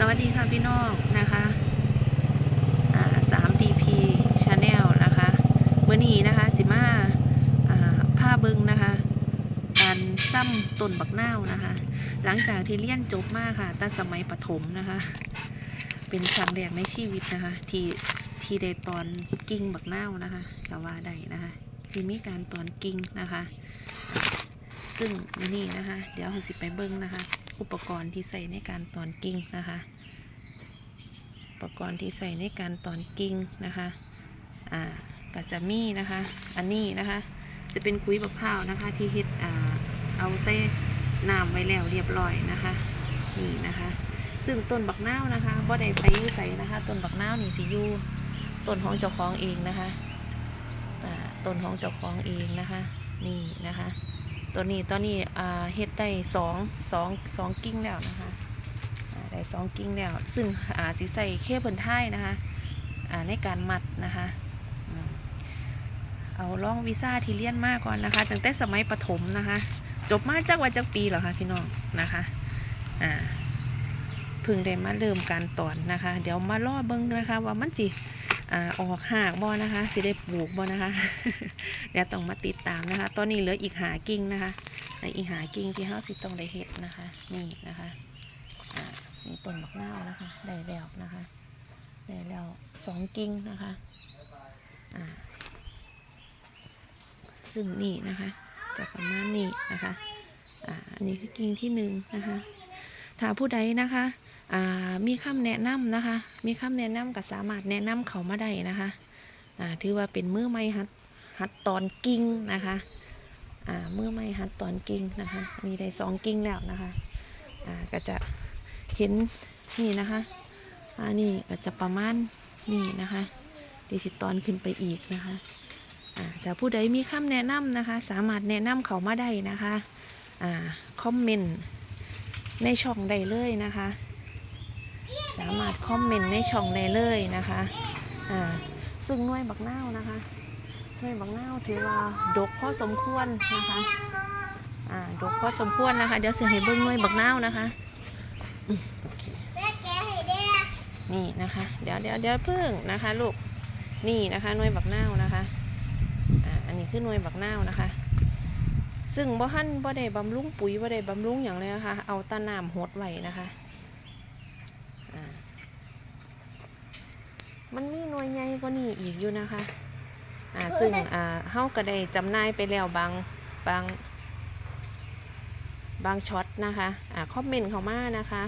สวัสดีค่ะพี่น้องนะคะอ่า 3DP Channel นะคะเมื่อนี้นะคะสิมาผ้าเบิงนะคะ การซ้ำต้นบักนาวนะคะ หลังจากที่เรียนจบมากค่ะตั้งสมัยประถมนะคะ เป็นครั้งแรกในชีวิตนะคะ ที่ที่ได้ตอนกิ่งบักนาวนะคะก็ว่าได้นะคะที่มีการตอนกิ่งนะคะ ซึ่งมื้อนี้นะคะ เดี๋ยวเราสิไปเบิ้งนะคะ อุปกรณ์ที่ใส่ในการตอนกิ่งนะคะ อุปกรณ์ที่ใส่ในการตอนกิ่งนะคะอ่าก็จะมีนะคะ อันนี้นะคะ จะเป็นคุยมะพร้าวนะคะ ที่เฮ็ดอ่าเอาใส่น้ำไว้แล้วเรียบร้อยนะคะนี่นะคะ ซึ่งต้นบักนาวนะคะบ่ได้ไปยื้อใส่นะคะต้นบักนาวนี่สิอยู่ต้นของเจ้าของเองนะคะต้นของเจ้าของเองนะคะ นี่นะคะ ตัวนี้ตอนนี้เฮ็ดได้สองสองสองกิ่งแล้วนะคะได้สองกิ่งแล้ว ซึ่งอาสิใส่เคเบิลท้ายนะคะในการมัดนะคะเอาล่องวีซ่าที่เลียนมากก่อนนะคะตั้งแต่สมัยประถมนะคะ จบมาจากวันจากปีเหรอคะพี่น้องนะคะอ่าพิ่งได้มาเริ่มการตอนนะคะ เดี๋ยวมาล่อเบิ้งนะคะ ว่ามันจิ อ่าออกหากบ่นะคะสิได้ปลูกบ่นะคะเดี๋ยวต้องมาติดตามนะคะ ตอนนี้เหลืออีกหากิ่งนะคะในอีกหากิ่งที่เฮาสิต้องได้เฮ็ดนะคะ นี่นะคะอ่านี่ต้นบักนาวนะคะได้แล้วนะคะได้แล้วสองกิ่งนะคะอ่าซึ่งนี่นะคะจะประมาณนี้นะคะอ่าอันนี้คือกิ่งที่หนึ่งนะคะถ้าผู้ใดนะคะ มีคำแนะนำนะคะ มีคำแนะนำก็สามารถแนะนำเขามาได้นะคะถือว่าเป็นมือใหม่หัดหัดตอนกิ่งนะคะมือไม่หัดตอนกิ่งนะคะมีได้สองกิ่งแล้วนะคะก็จะเห็นนี่นะคะอันนี้ก็จะประมาณนี่นะคะดิสิตอนขึ้นไปอีกนะคะแต่ผู้ใดมีคำแนะนำนะคะ สามารถแนะนำเขามาได้นะคะอคอมเมนต์ในช่องได้เลยนะคะ สามารถคอมเมนต์ในช่องได้เลยนะคะอ่าซึ่งหน่วยบักนาวนะคะหน่วยบักนาวถือว่าดกพอสมควรนะคะอ่าดกพอสมควรนะคะ เดี๋ยวเสียให้เบิ้งหน่วยบักนาวนะคะโอเคนี่นะคะ เดี๋ยวเดี๋ยวเดี๋ยวเพิ่งนะคะลูกนี่นะคะหน่วยบักนาวนะคะอ่าอันนี้คือหน่วยบักนาวนะคะ ซึ่งบ่หั่นบ่ได้บำรุงปุ๋ยบ่ได้บำรุงอย่างเลยนะคะ เอาตะน้ำหดไว้นะคะ มันมีหน่วยใหญ่กว่านี้อีกอยู่นะคะ อ่า ซึ่ง อ่าเฮาก็ได้จำหน่ายไปแล้วบาง บาง บางช็อตนะคะ อ่า คอมเมนต์เข้ามานะคะ